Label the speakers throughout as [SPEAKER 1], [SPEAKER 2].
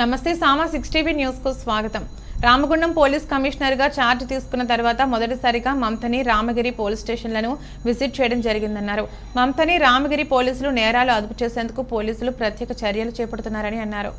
[SPEAKER 1] నమస్తే సామా six TV న్యూస్కు స్వాగతం. రామగుండం పోలీస్ కమిషనర్గా చార్జ్ ఛార్జ్ తీసుకున్న తర్వాత మొదటిసారిగా మమతని రామగిరి పోలీస్ స్టేషన్లను విజిట్ చేయడం జరిగిందన్నారు. మమతని రామగిరి పోలీసులు నేరాలు అదుపు చేసేందుకు పోలీసులు ప్రత్యేక చర్యలు చేపడుతున్నారని అన్నారు.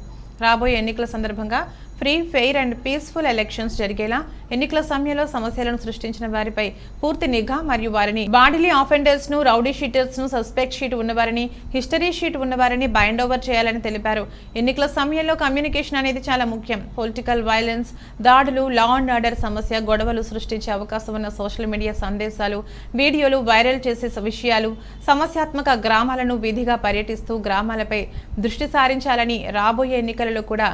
[SPEAKER 1] రాబోయే ఎన్నికల సందర్భంగా free fair and peaceful elections జరిగేలా ఎన్నికల సమయంలో సమస్యలను సృష్టించిన వారిపై పూర్తి నిఘా మరియు వారిని బాడీలీ ఆఫెండర్స్ను రౌడీ షీటర్స్ను సస్పెక్ట్ షీట్ ఉన్నవారిని హిస్టరీ షీట్ ఉన్నవారిని బైండ్ ఓవర్ చేయాలని తెలిపారు. ఎన్నికల సమయంలో కమ్యూనికేషన్ అనేది చాలా ముఖ్యం. పొలిటికల్ వైలెన్స్ దాడులు లా అండ్ ఆర్డర్ సమస్య గొడవలు సృష్టించే అవకాశం ఉన్న సోషల్ మీడియా సందేశాలు వీడియోలు వైరల్ చేసే విషయాలు సమస్యాత్మక గ్రామాలను విధిగా పర్యటిస్తూ గ్రామాలపై దృష్టి సారించాలని రాబోయే ఎన్నికలలో కూడా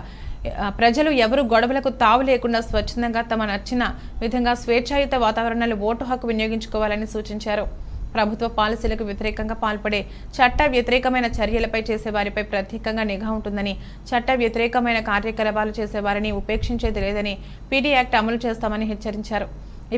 [SPEAKER 1] ప్రజలు ఎవరు గొడవలకు తావు లేకుండా స్వచ్ఛందంగా తమ నచ్చిన విధంగా స్వేచ్ఛాయుత వాతావరణంలో ఓటు హక్కు వినియోగించుకోవాలని సూచించారు. ప్రభుత్వ పాలసీలకు వ్యతిరేకంగా పాల్పడే చట్ట వ్యతిరేకమైన చర్యలపై చేసే వారిపై ప్రత్యేకంగా నిఘా ఉంటుందని చట్ట వ్యతిరేకమైన కార్యకలాపాలు చేసేవారిని ఉపేక్షించేది లేదని పీడీ యాక్ట్ అమలు చేస్తామని హెచ్చరించారు.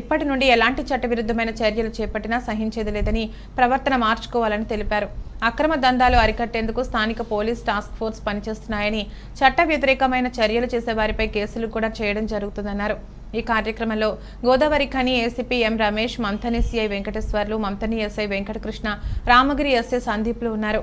[SPEAKER 1] ఇప్పటి నుండి ఎలాంటి చట్టవిరుద్ధమైన చర్యలు చేపట్టినా సహించేది లేదని ప్రవర్తన మార్చుకోవాలని తెలిపారు. అక్రమ దందాలు అరికట్టేందుకు స్థానిక పోలీస్ టాస్క్ ఫోర్స్ పనిచేస్తున్నాయని చట్ట వ్యతిరేకమైన చర్యలు చేసే వారిపై కేసులు కూడా చేయడం జరుగుతుందన్నారు. ఈ కార్యక్రమంలో Godavari Khani ACP M Ramesh Manthani CI Venkateswarlu Manthani SI Venkatakrishna Ramagiri SI సందీప్లు ఉన్నారు.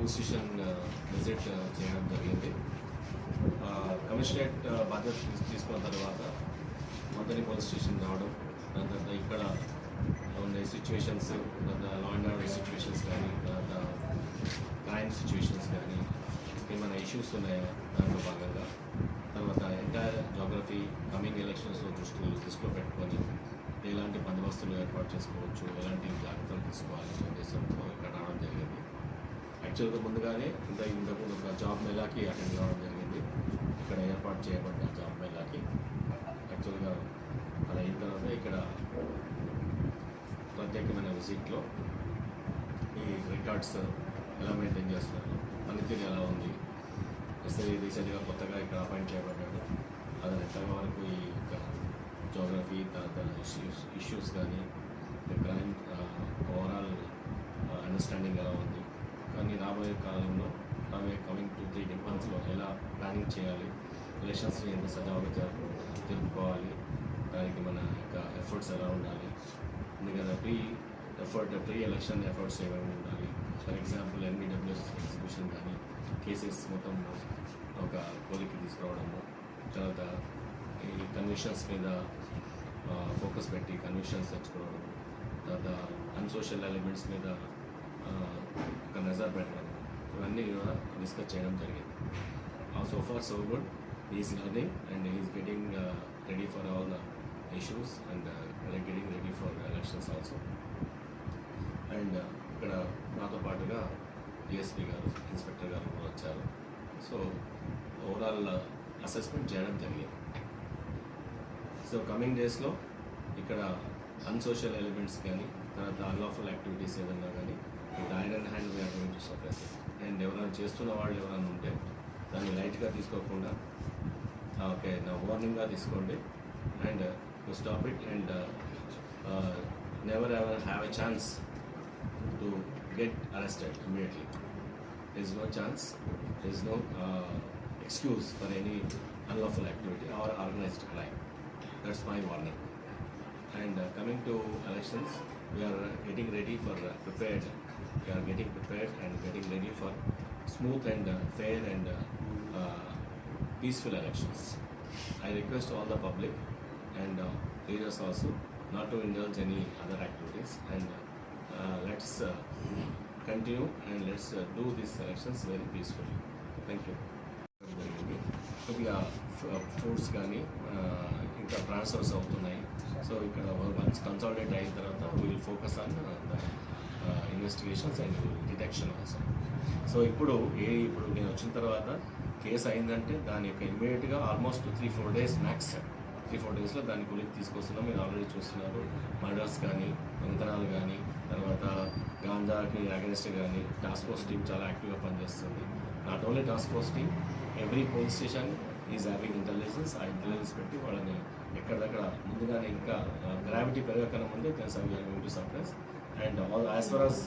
[SPEAKER 2] పోలీస్ స్టేషన్ విజిట్ చేయడం జరిగింది. కమిషనరేట్ బాధ్యత తీసుకున్న తర్వాత మొదటి పోలీస్ స్టేషన్ రావడం దాని తర్వాత ఇక్కడ ఉన్న సిచ్యువేషన్స్ తర్వాత లా అండ్ ఆర్డర్ సిచ్యువేషన్స్ కానీ తర్వాత క్రైమ్ సిచ్యువేషన్స్ కానీ ఏమైనా ఇష్యూస్ ఉన్నాయా? దాంట్లో భాగంగా. తర్వాత ఎంటైర్ జోగ్రఫీ కమింగ్ ఎలక్షన్స్లో దృష్టిలో దృష్టిలో పెట్టుకొని ఎలాంటి బందోబస్తులు ఏర్పాటు చేసుకోవచ్చు ఎలాంటి జాగ్రత్తలు తీసుకోవాలనే ఉద్దేశంతో ఇక్కడ రావడం జరిగింది. యాక్చువల్గా ముందుగానే ఇంత ఇంతకుముందు ఒక జాబ్ మేళాకి అటెండ్ కావడం జరిగింది. ఇక్కడ ఏర్పాటు చేయబడ్డ జాబ్ మేళాకి. యాక్చువల్గా అది అయిన తర్వాత ఇక్కడ ప్రత్యేకమైన విజిట్లో ఈ రికార్డ్స్ ఎలా మెయింటైన్ చేస్తున్నారు? పనితీరు ఎలా ఉంది? ఎస్ఐ రీసెంట్గా కొత్తగా ఇక్కడ అపాయింట్ చేయబడ్డాడు. అతను ఎంతవరకు వరకు ఈ యొక్క జోగ్రఫీ తర్వాత ఇష్యూస్ ఇష్యూస్ కానీ క్రైమ్ ఓవరాల్ అండర్స్టాండింగ్ ఎలా ఉంది? కానీ రాబోయే కాలంలో రాబోయే కమింగ్ టూ త్రీ మంత్స్లో ఎలా ప్లానింగ్ చేయాలి రిలేషన్స్ని ఎంత సజావుగా తెలుపుకోవాలి దానికి మన యొక్క ఎఫర్ట్స్ ఎలా ఉండాలి ఎందుకంటే pre effort pre election efforts ఏమైనా ఉండాలి ఫర్ ఎగ్జాంపుల్ ఎన్బిడబ్ల్యూఎస్ ఎగ్జిబిషన్ కానీ కేసెస్ మొత్తం ఒక కోలికి తీసుకురావడము తర్వాత ఈ కన్విషన్స్ మీద ఫోకస్ పెట్టి కన్విషన్స్ తెచ్చుకోవడం తర్వాత అన్సోషల్ ఎలిమెంట్స్ మీద ఒక నజర్ పెట్టడం ఇవన్నీ కూడా డిస్కస్ చేయడం జరిగింది. So far so good is learning and is getting ready for all the issues and getting ready for elections also and ఇక్కడ నాతో పాటుగా డిఎస్పీ గారు ఇన్స్పెక్టర్ గారు కూడా వచ్చారు. సో ఓవరాల్ అసెస్మెంట్ చేయడం జరిగింది. సో కమింగ్ డేస్లో ఇక్కడ అన్సోషల్ ఎలిమెంట్స్ కానీ తర్వాత అన్లాఫుల్ యాక్టివిటీస్ ఏదన్నా కానీ With iron hand we're going to suppress and ఎవరైనా చేస్తున్న వాళ్ళు ఎవరైనా ఉంటే దాన్ని లైట్గా తీసుకోకుండా ఓకే నా వార్నింగ్గా తీసుకోండి and to stop it and never ever have a chance to get arrested immediately there is no chance, there is no uh, excuse for any unlawful activity or organized crime. That's my warning. And uh, coming to elections, we are getting ready for uh, prepared. We are getting prepared and getting ready for smooth and uh, fair and uh, uh, peaceful elections. I request all the public and uh, leaders also not to indulge any other activities and uh, let's uh, continue and let's uh, do these elections very peacefully. Thank you. జరిగింది కొద్దిగా fruits కానీ ఇక్కడ transfers అవుతున్నాయి. So ఇక్కడ once consolidate అయిన తర్వాత will focus on investigations and detection also so ఇప్పుడు ఏ ఇప్పుడు నేను వచ్చిన తర్వాత కేసు అయిందంటే దాని యొక్క ఇమ్మీడియట్గా almost three four days max three four డేస్లో దాని గురించి తీసుకొస్తున్నాం. మీరు ఆల్రెడీ చూస్తున్నారు. మర్డర్స్ కానీ దొంగతనాలు కానీ తర్వాత గాంజాకి అగెన్స్ట్ కానీ టాస్క్ ఫోర్స్ టీం చాలా యాక్టివ్గా పనిచేస్తుంది. Not only task force team every police station is having intelligence ఆ ఇంటెలిజెన్స్ పెట్టి వాళ్ళని ఎక్కడదక్కడ ముందుగానే ఇంకా గ్రావిటీ పెరగకనే ముందే తెలుసు to suppress and all as for us